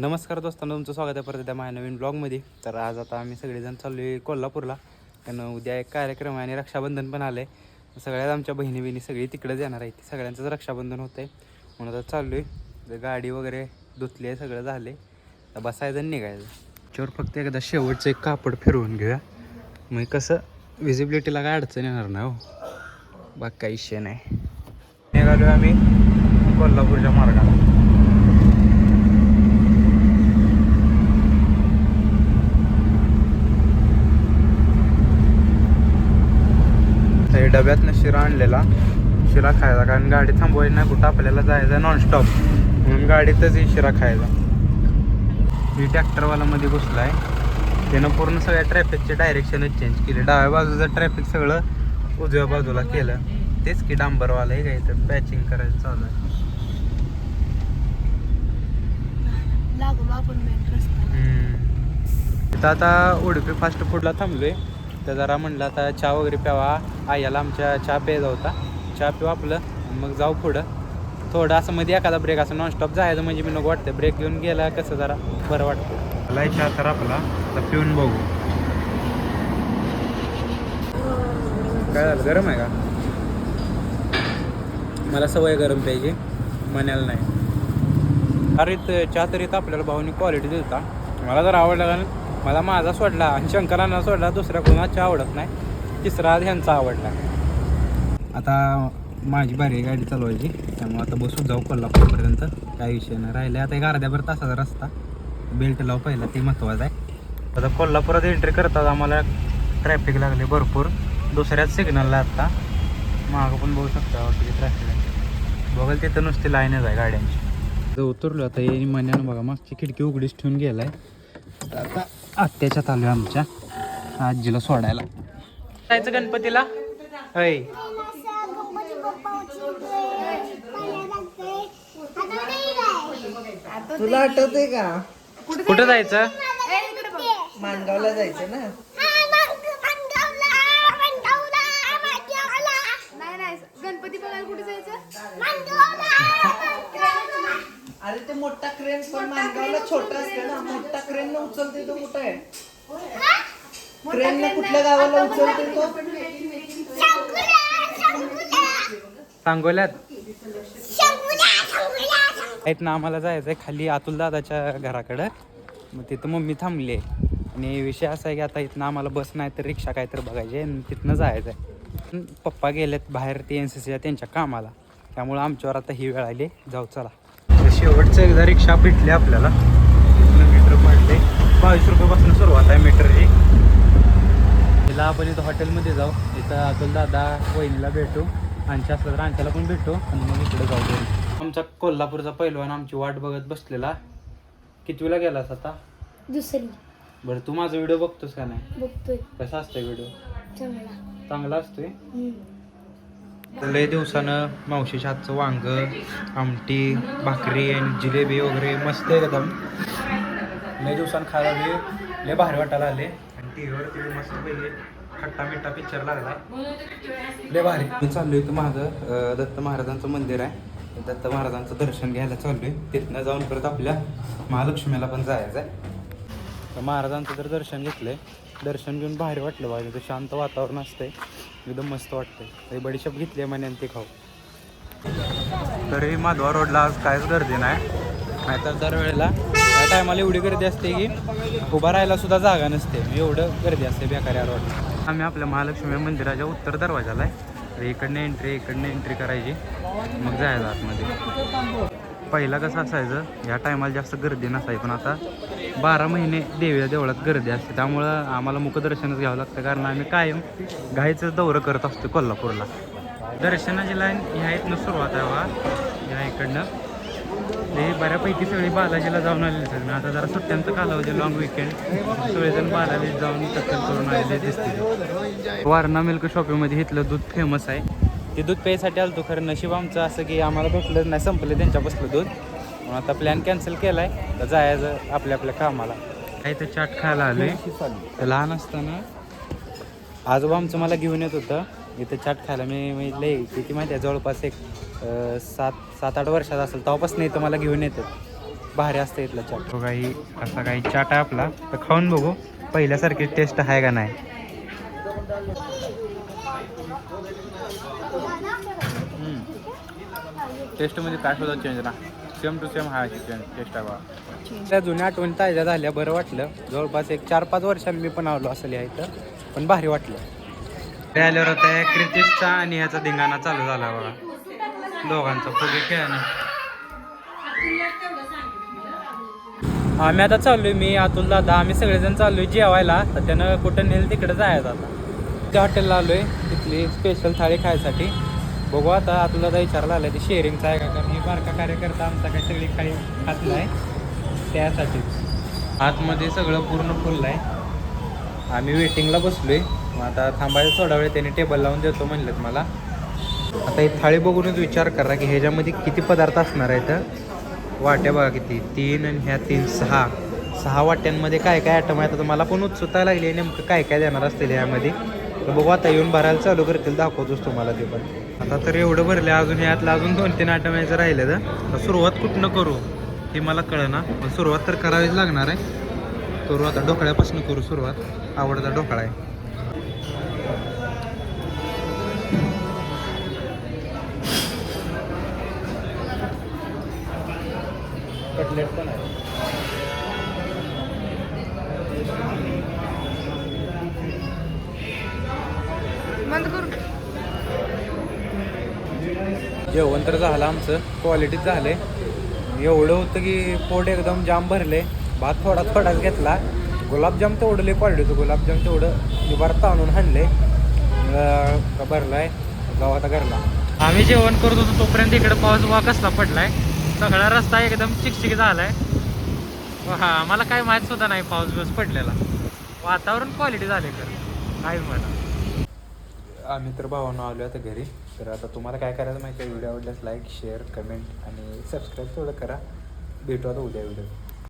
नमस्कार दोस्तांनो तुमचं स्वागत आहे परत त्या माझ्या नवीन ब्लॉगमध्ये तर आज आता आम्ही सगळेजण चाललो आहे कोल्हापूरला. कारण उद्या एक कार्यक्रम आहे आणि रक्षाबंधन पण आलं आहे सगळ्यात आमच्या बहिणी बहिणी सगळी तिकडेच येणार आहे सगळ्यांचंच रक्षाबंधन होतं आहे म्हणून आता चाललो आहे गाडी वगैरे धुतली आहे सगळं झाले तर बसायचं आणि निघायचं. चोर फक्त एकदा शेवटचं एक कापड फिरवून घेऊया. मग कसं विजिबिलिटीला काय अडचण येणार नाही हो. बाकी काही विषय नाही. निघालो आम्ही कोल्हापूरच्या मार्गाला हे डब्यातनं शिरा आणलेला. शिरा खायचा कारण गाडी थांबवायची नाही कुठं आपल्याला जायचं नॉनस्टॉप म्हणून गाडीतच ही शिरा खायचा. ही ट्रॅक्टरवाला मध्ये आहे त्यानं पूर्ण सगळ्या ट्रॅफिकचे डायरेक्शनच चेंज केले. डाव्या बाजूचं ट्रॅफिक सगळं उजव्या बाजूला केलं. तेच की डांबरवाला आहे काय तर पॅचिंग करायचं चालू आहे. आपण आता उडपी फास्ट फूडला थांबलोय. तर जरा म्हणलं आता चहा वगैरे प्यावा. आयाला आमच्या चहा प्यायचा होता. चहा पिऊ आपलं. मग जाऊ पुढं. थोडं असं मध्ये एखादा ब्रेक असं नॉनस्टॉप जायचं म्हणजे मी नको वाटतं ब्रेक घेऊन गेला कसं जरा बरं वाटतं मला चहा तर आपला. आता पिऊन बघू. काय झालं? गरम आहे का? मला सवय गरम प्यायची. मनाला नाही. अरे चहा तरी आपल्याला भाऊनी क्वालिटी दिलता. मला जर आवडला कारण मला माझा सोडला आणि शंकरांना सोडला दुसऱ्या कोणाला आवडत नाही. तिसरा ह्यांचा आवडला. आता माझी भारी आहे गाडी चालवायची त्यामुळे आता बसून जाऊ कोल्हापूरपर्यंत. काही विषय नाही. राहिले आता एक अर्ध्याभर तासाचा रस्ता. बेल्ट लाव पहिला ते महत्त्वाचं आहे. आता कोल्हापुरात एंट्री करतात आम्हाला ट्रॅफिक लागले भरपूर. दुसऱ्याच सिग्नलला आत्ता मागं पण बघू शकता किती ट्रॅफिक आहे. बघाल तिथं नुसती लाईनच आहे गाड्यांची. तर उतरलो आता ये मन्यानं बघा मागची खिडकी उघडीच ठेवून गेला आहे आता आत्याच्यात आलोय आमच्या. आजीला सोडायला. जायचं गणपतीला? होय. तुला आठवते का? कुठं जायचं? माणगावला जायचं ना. ते मोठा क्रेन पण माणगावला छोटा असते ना मोठा क्रेन न उचलते तो कुठं आहे? क्रेन न कुठल्या गावाला उचलते तो? सांगोल्यात? आहेत ना आम्हाला जायचं आहे खाली अतुल दादाच्या घराकडं. मग तिथं मम्मी थांबली. आहे आणि विषय असा आहे की आता इथनं आम्हाला बस नाही तर रिक्षा काय तर बघायची आहे आणि तिथनं जायचं आहे पप्पा गेलेत बाहेर ते एन सी सीच्या त्यांच्या कामाला. त्यामुळं आमच्यावर आता ही वेळ आली. जाऊ चला. शेवटचं एकदा रिक्षा भेटली आपल्याला. इथनं मीटर पडले. बावीस रुपयापासून सुरुवात आहे मीटरची तिला आपण इथं हॉटेलमध्ये जाऊ. इथं अतुल दादा वहिनीला भेटू. आमच्या असलं तर आमच्याला पण भेटू. आणि मग इकडे जाऊ. आमचा कोल्हापूरचा पैलवान आमची वाट बघत बसलेला. कितवीला गेलास आता? दुसरी. बरं तू माझा व्हिडिओ बघतोस का नाही? बघतोय. कसा असतोय व्हिडिओ चांगला. चांगला असतोय? लय दिवसानं मावशीच्या हातचं वांग आमटी भाकरी आणि जिलेबी वगैरे मस्त आहे एकदम लय दिवसानं खायला लय लय भारी वाटायला आले आणि टी व्हीवर ते मस्त पैकी खट्टा मिठ्ठा पिक्चर लागला लय भारी. मी चाललो आहे माझं दत्त महाराजांचं मंदिर आहे. दत्त महाराजांचं दर्शन घ्यायला चाललोय. तिथनं जाऊन परत आपल्या महालक्ष्मीला पण जायचं आहे तर महाराजांचं तर दर्शन घेतलंय. दर्शन घेऊन भारी वाटलं पाहिजे तर शांत वातावरण असतंय. एकदम मस्त वाटतंय. तरी बडीशेप घेतली आहे आणि ते खाऊ. तरी माधवा रोडला आज काहीच गर्दी नाही. नाहीतर दरवेळेला त्या टायमाला एवढी गर्दी असते की उभा राहायला सुद्धा जागा नसते. एवढं गर्दी असते बेकार या रोडला. आम्ही आपल्या महालक्ष्मी मंदिराच्या उत्तर दरवाजाला आहे. इकडनं एंट्री इकडनं एंट्री करायची. मग जायला आतमध्ये. पहिला कसं असायचं ह्या टायमाला जास्त गर्दी नसायची पण आता बारा महिने देवीच्या देवळात गर्दी असते. त्यामुळं आम्हाला मुखदर्शनच घ्यावं लागतं कारण आम्ही कायम घाईचं दौरं करत असतो कोल्हापूरला. दर्शनाची लाईन ह्या इथनं सुरुवात आहे बा. ह्या इकडनं. ते बऱ्यापैकी सगळी बालाजीला जाऊन आलेली सगळे आता जरा सुट्ट्यांचं कालावधी लॉंग विकेंड सगळेजण बालाजीत जाऊन टक्कल करून आलेले दिसतील. वारणा मिल्क शॉपिंगमध्ये इथलं दूध फेमस आहे. ते दूध प्यायसाठी आलतो खरं नशीब आमचं असं की आम्हाला भेटलं नाही संपलं त्यांच्यापासलं दूध. म्हणून आता प्लॅन कॅन्सल केला आहे तर जायचं आपल्या आपल्या कामाला. काही तर चाट खायला आलोय. आहे लहान असताना आजोबा आमचं मला घेऊन येत होतं. इथं चाट खायला मी मी लय किती माहिती आहे जवळपास एक सात सात आठ वर्षात असेल तेव्हापासून इथं मला घेऊन येतात. भारी असतं इथला चाट बघा ही असा काही चाट आहे आपला. तर खाऊन बघू पहिल्यासारखी टेस्ट आहे का नाही. टेस्टमध्ये काय सुद्धा चेंज ना. सेम टू सेम हा चेंज टेस्ट आहे बघा त्या जुन्या आठवणी ताज्या झाल्या बरं वाटलं. जवळपास एक चार पाच वर्षांनी मी पण आलो असं लिहायचं पण भारी वाटलं. आल्यावर आता क्रिकेटचा आणि ह्याचा धिंगाणा चालू झाला बघा. दोघांचा फुगे खेळणं. आम्ही आता चाललोय मी अतुल दादा आम्ही सगळेजण चाललोय जेवायला. तर त्यानं कुठं नेलं तिकडे जायचं आता. त्या हॉटेलला आलोय तिथली स्पेशल थाळी खायसाठी. बघू आता अतुल दादा विचारला आलाय ते शेअरिंगचा आहे का? कारण हे बारका कार्यकर्ता आमचा काही सगळी काही खात नाही त्यासाठी. आतमध्ये सगळं पूर्ण फुल आहे. आम्ही वेटिंगला बसलोय. मग आता थांबायला थोडा वेळ त्यांनी टेबल लावून देतो म्हणलेत मला. आता ही थाळी बघूनच विचार करा की ह्याच्यामध्ये किती पदार्थ असणार आहेत वाट्या बघा किती. तीन आणि ह्या तीन सहा. सहा वाट्यांमध्ये काय काय आयटम आहेत? आता मला पण उत्सुकता लागली आहे नेमकं काय काय देणार असतील ह्यामध्ये? तर बघू आता येऊन भरायला चालू करतील दाखवतोच तुम्हाला ते पण. आता तर एवढं भरले अजून यातलं अजून दोन तीन आयटम यायचं राहिलं तर सुरुवात कुठनं करू हे मला कळना. पण सुरुवात तर करावीच लागणार आहे. करू आता ढोकळ्यापासून करू सुरुवात. आवडता ढोकळा आहे. कटलेट पण आहे. जेवण तर झालं आमचं क्वालिटीच झाले एवढं होतं की पोट एकदम जाम भरले भात थोडा थोडाच घेतला. गुलाबजाम तेवढं लई क्वालिटी होतं. गुलाबजाम तेवढं निबार ताणून हाणले का भरलाय. जाऊ आता घरला. आम्ही जेवण करत होतो तोपर्यंत इकडे पाऊस वा कसला पडलाय. सगळा रस्ता एकदम चिकचिक झालाय. हा मला काय माहीत सुद्धा नाही पाऊस बिऊस पडलेला. वातावरण क्वालिटी झाले तर काय म्हणा. आम्ही तर भावानं आलो आता घरी. तर आता तुम्हाला काय करायचं माहिती आहे? व्हिडिओ आवडल्यास लाईक शेअर कमेंट आणि सबस्क्राईब थोडं करा. भेटू आता उद्या व्हिडिओ